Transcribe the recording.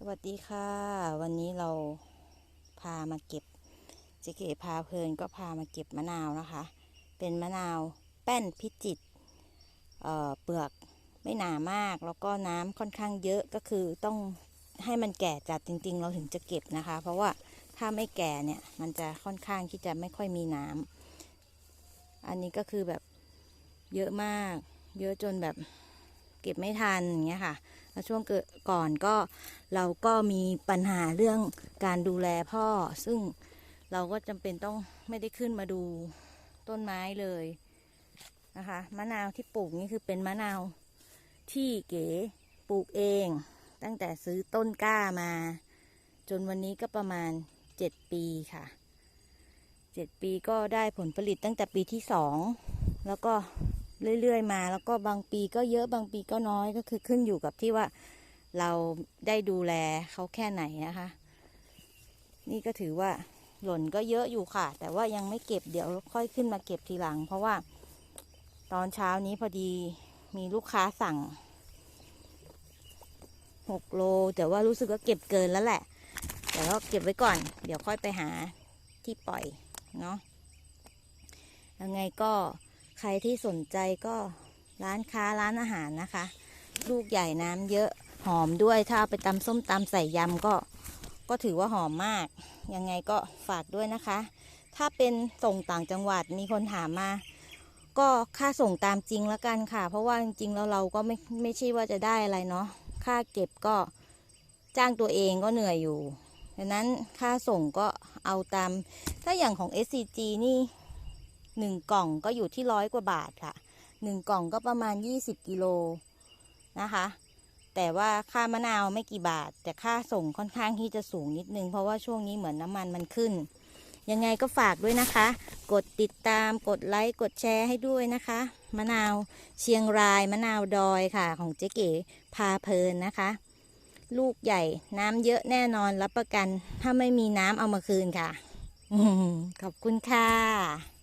สวัสดีค่ะ วันนี้เราพามาเก็บเจเกพาเพลินก็พามาเก็บมะนาวนะคะ เป็นมะนาวแป้นพิจิตเอ่อเปลือกไม่หนามาก แล้วก็น้ำค่อนข้างเยอะก็คือต้องให้มันแก่จัดจริง ๆ เราถึงจะเก็บนะคะ เพราะว่าถ้าไม่แก่เนี่ยมันจะค่อนข้างที่จะไม่ค่อยมีน้ำอันนี้ก็คือแบบเยอะมาก เยอะจนแบบเก็บไม่ทันอย่างเงี้ยค่ะ ช่วงเกิดก่อนก็เราก็มีปัญหาเรื่องการดูแลพ่อ ซึ่งเราก็จำเป็นต้องไม่ได้ขึ้นมาดูต้นไม้เลยนะคะมะนาวที่ปลูกนี่คือเป็นมะนาวที่เก๋ปลูกเอง ตั้งแต่ซื้อต้นกล้ามา จนวันนี้ก็ประมาณเจ็ดปีค่ะเจ็ดปีก็ได้ผลผลิตตั้งแต่ปีที่สองแล้วก็ เรื่อยๆมา แล้วก็บางปีก็เยอะบางปีก็น้อยก็คือขึ้นอยู่กับที่ว่าเราได้ดูแลเขาแค่ไหนนะคะ นี่ก็ถือว่าหล่นก็เยอะอยู่ค่ะ แต่ว่ายังไม่เก็บเดี๋ยวค่อยขึ้นมาเก็บทีหลัง เพราะว่าตอนเช้านี้พอดีมีลูกค้าสั่งหกโล แต่ว่ารู้สึกว่าเก็บเกินแล้วแหละ แต่ก็เก็บไว้ก่อน เดี๋ยวค่อยไปหาที่ปล่อยเนาะยังไงก็ ใครที่สนใจก็ร้านค้าร้านอาหารนะคะ ลูกใหญ่น้ำเยอะหอมด้วยถ้าเอาไปตำส้มตำใส่ยำก็ ก็ถือว่าหอมมาก ยังไงก็ฝากด้วยนะคะ ถ้าเป็นส่งต่างจังหวัดมีคนถามมา ก็ค่าส่งตามจริงแล้วกันค่ะ เพราะว่าจริงๆแล้วเราก็ไม่ไม่ใช่ว่าจะได้อะไรเนาะค่าเก็บก็จ้างตัวเองก็เหนื่อยอยู่ดังนั้นค่าส่งก็เอาตาม ถ้าอย่างของ SCG นี่ หนึ่งกล่องก็อยู่ที่ร้อยกว่าบาทค่ะหนึ่งกล่องก็ประมาณยี่สิบกิโลนะคะ แต่ว่าค่ามะนาวไม่กี่บาท แต่ค่าส่งค่อนข้างที่จะสูงนิดนึง เพราะว่าช่วงนี้เหมือนน้ำมันมันขึ้น ยังไงก็ฝากด้วยนะคะ กดติดตาม กดไลค์ กดแชร์ให้ด้วยนะคะ มะนาวเชียงราย มะนาวดอยค่ะ ของเจ๊เก๋พาเพลินนะคะ ลูกใหญ่น้ำเยอะแน่นอนรับประกัน ถ้าไม่มีน้ำเอามาคืนค่ะ ขอบคุณค่ะ